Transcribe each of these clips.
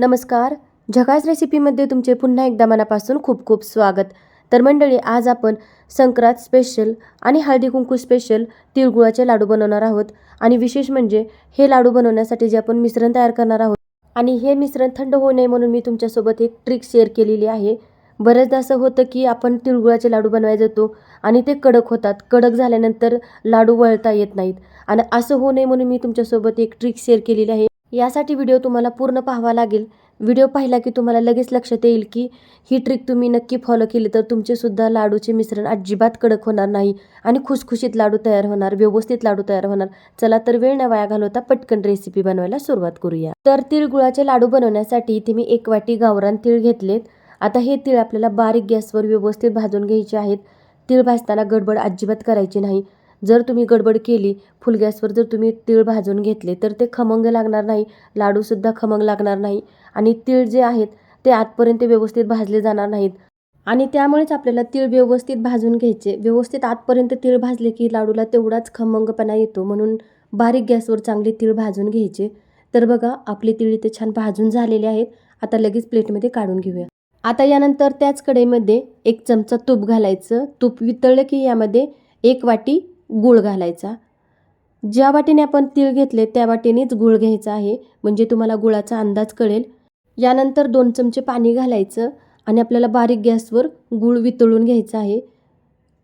नमस्कार. झकास रेसिपीमध्ये तुमचे पुन्हा एकदा मनापासून खूप खूप स्वागत. तर मंडळी आज आपण संक्रांत स्पेशल आणि हळदी कुंकू स्पेशल तिळगुळाचे लाडू बनवणार आहोत. आणि विशेष म्हणजे हे लाडू बनवण्यासाठी जे आपण मिश्रण तयार करणार आहोत. आणि हे मिश्रण थंड होऊ नये म्हणून मी तुमच्यासोबत एक ट्रिक शेअर केलेली आहे. बरेचदा असं होतं की आपण तिळगुळाचे लाडू बनवायला जातो आणि ते कडक होतात. कडक झाल्यानंतर लाडू वळता येत नाहीत. आणि असं होऊ नये म्हणून मी तुमच्यासोबत एक ट्रिक शेअर केलेली आहे. यासाठी व्हिडिओ तुम्हाला पूर्ण पाहावा लागेल. व्हिडिओ पाहिला की तुम्हाला लगेच लक्षात येईल की ही ट्रिक तुम्ही नक्की फॉलो केली तर तुमचेसुद्धा लाडूचे मिश्रण अजिबात कडक होणार नाही आणि खुसखुशीत लाडू तयार होणार व्यवस्थित लाडू तयार होणार. चला तर वेळ न वाया घालवता पटकन रेसिपी बनवायला सुरुवात करूया. तर तिळगुळाचे लाडू बनवण्यासाठी इथे मी एक वाटी गावरान तीळ घेतलेत. आता हे तीळ आपल्याला बारीक गॅसवर व्यवस्थित भाजून घ्यायचे आहेत. तीळ भाजताना गडबड अजिबात करायची नाही. जर तुम्ही गडबड केली फुल गॅसवर जर तुम्ही तीळ भाजून घेतले तर ते खमंग लागणार नाही लाडूसुद्धा खमंग लागणार नाही आणि तीळ जे आहेत ते आतपर्यंत व्यवस्थित भाजले जाणार नाहीत. आणि त्यामुळेच आपल्याला तीळ व्यवस्थित भाजून घ्यायचे. व्यवस्थित आतपर्यंत तीळ भाजले की लाडूला तेवढाच खमंगपणा येतो. म्हणून बारीक गॅसवर चांगले तीळ भाजून घ्यायचे. तर बघा आपले तीळ इथे छान भाजून झालेले आहेत. आता लगेच प्लेटमध्ये काढून घेऊया. आता यानंतर त्याच कढईमध्ये एक चमचा तूप घालायचं. तूप वितळलं की यामध्ये एक वाटी गूळ घालायचा. ज्या वाटीने आपण तीळ घेतले त्या वाटीनेच गूळ घ्यायचा आहे. म्हणजे तुम्हाला गुळाचा अंदाज कळेल. यानंतर दोन चमचे पाणी घालायचं आणि आपल्याला बारीक गॅसवर गूळ वितळून घ्यायचा आहे.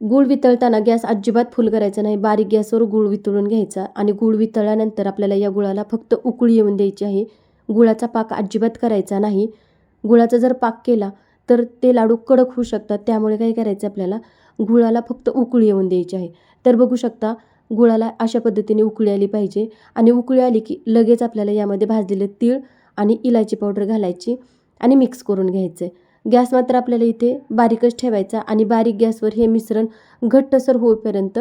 गूळ वितळताना गॅस अजिबात फुल करायचा नाही. बारीक गॅसवर गूळ वितळून घ्यायचा आणि गूळ वितळल्यानंतर आपल्याला या गुळाला फक्त उकळी येऊन द्यायची आहे. गुळाचा पाक अजिबात करायचा नाही. गुळाचा जर पाक केला तर ते लाडू कडक होऊ शकतात. त्यामुळे काय करायचं आपल्याला? गुळाला फक्त उकळी येऊन द्यायची आहे. तर बघू शकता गुळाला अशा पद्धतीने उकळी आली पाहिजे आणि उकळी आली की लगेच आपल्याला यामध्ये भाजलेलं तीळ आणि इलायची पावडर घालायची आणि मिक्स करून घ्यायचं. आहे गॅस मात्र आपल्याला इथे बारीकच ठेवायचा आणि बारीक गॅसवर हे मिश्रण घट्टसर होईपर्यंत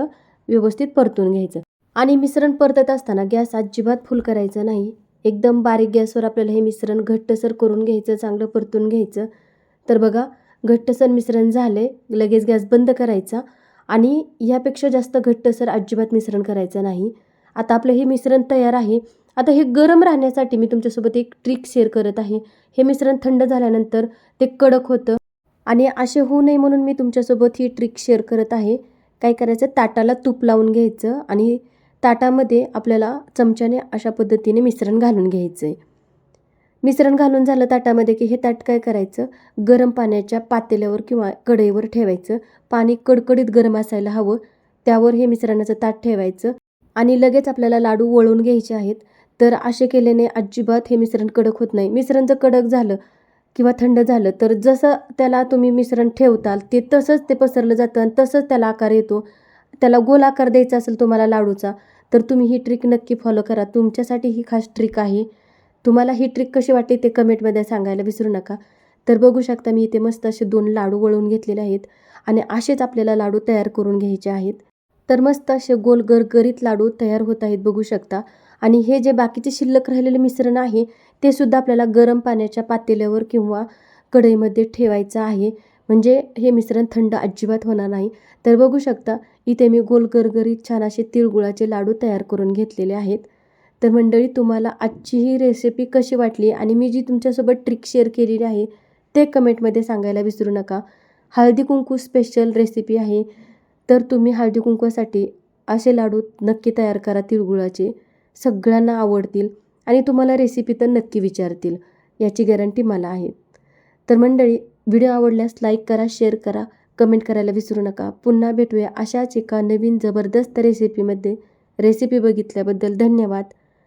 व्यवस्थित परतून घ्यायचं. आणि मिश्रण परतत असताना गॅस अजिबात फुल करायचं नाही. एकदम बारीक गॅसवर आपल्याला हे मिश्रण घट्टसर करून घ्यायचं चांगलं परतून घ्यायचं. तर बघा घट्टसर मिश्रण झाले लगेच गॅस बंद करायचा आणि ह्यापेक्षा जास्त घट्टसर अजिबात मिश्रण करायचं नाही. आता आपलं हे मिश्रण तयार आहे. आता हे गरम राहण्यासाठी मी तुमच्यासोबत एक ट्रिक शेअर करत आहे. हे मिश्रण थंड झाल्यानंतर ते कडक होतं. आणि असे होऊ नये म्हणून मी तुमच्यासोबत ही ट्रिक शेअर करत आहे. काय करायचं? ताटाला तूप लावून घ्यायचं आणि ताटामध्ये आपल्याला चमच्याने अशा पद्धतीने मिश्रण घालून घ्यायचं आहे मिश्रण घालून झालं ताटामध्ये की हे ताट काय करायचं? गरम पाण्याच्या पातेल्यावर किंवा कढईवर ठेवायचं. पाणी कडकडीत गरम असायला हवं. त्यावर हे मिश्रणाचं ताट ठेवायचं. आणि लगेच आपल्याला लाडू वळून घ्यायचे आहेत. तर असे केल्याने अजिबात हे मिश्रण कडक होत नाही. मिश्रण जर कडक झालं किंवा थंड झालं तर जसं त्याला तुम्ही मिश्रण ठेवताल ते तसंच ते पसरलं जातं आणि तसंच त्याला आकार येतो. त्याला गोल आकार द्यायचा असेल तुम्हाला लाडूचा तर तुम्ही ही ट्रिक नक्की फॉलो करा. तुमच्यासाठी ही खास ट्रिक आहे. तुम्हाला ही ट्रिक कशी वाटते ते कमेंटमध्ये सांगायला विसरू नका. तर बघू शकता मी इथे मस्त असे दोन लाडू वळून घेतलेले आहेत आणि असेच आपल्याला लाडू तयार करून घ्यायचे आहेत. तर मस्त असे गोल गरगरीत लाडू तयार होत आहेत बघू शकता. आणि हे जे बाकीचे शिल्लक राहिलेले मिश्रण आहे ते सुद्धा आपल्याला गरम पाण्याच्या पातेल्यावर किंवा कढईमध्ये ठेवायचं आहे. म्हणजे हे मिश्रण थंड अजिबात होणार नाही. तर बघू शकता इथे मी गोल गरगरीत छान असे तिळगुळाचे लाडू तयार करून घेतलेले आहेत. तर मंडळी तुम्हाला आजची ही रेसिपी कशी वाटली आणि मी जी तुमच्यासोबत ट्रिक शेअर केलेली आहे ते कमेंटमध्ये सांगायला विसरू नका. हळदी कुंकू स्पेशल रेसिपी आहे. तर तुम्ही हळदी कुंकूसाठी असे लाडू नक्की तयार करा तिळगुळाचे. सगळ्यांना आवडतील आणि तुम्हाला रेसिपी तर नक्की विचारतील. याची गॅरंटी मला आहे. तर मंडळी व्हिडिओ आवडल्यास लाईक करा शेअर करा कमेंट करायला विसरू नका. पुन्हा भेटूया अशाच एका नवीन जबरदस्त रेसिपीमध्ये रेसिपी बघितल्याबद्दल धन्यवाद.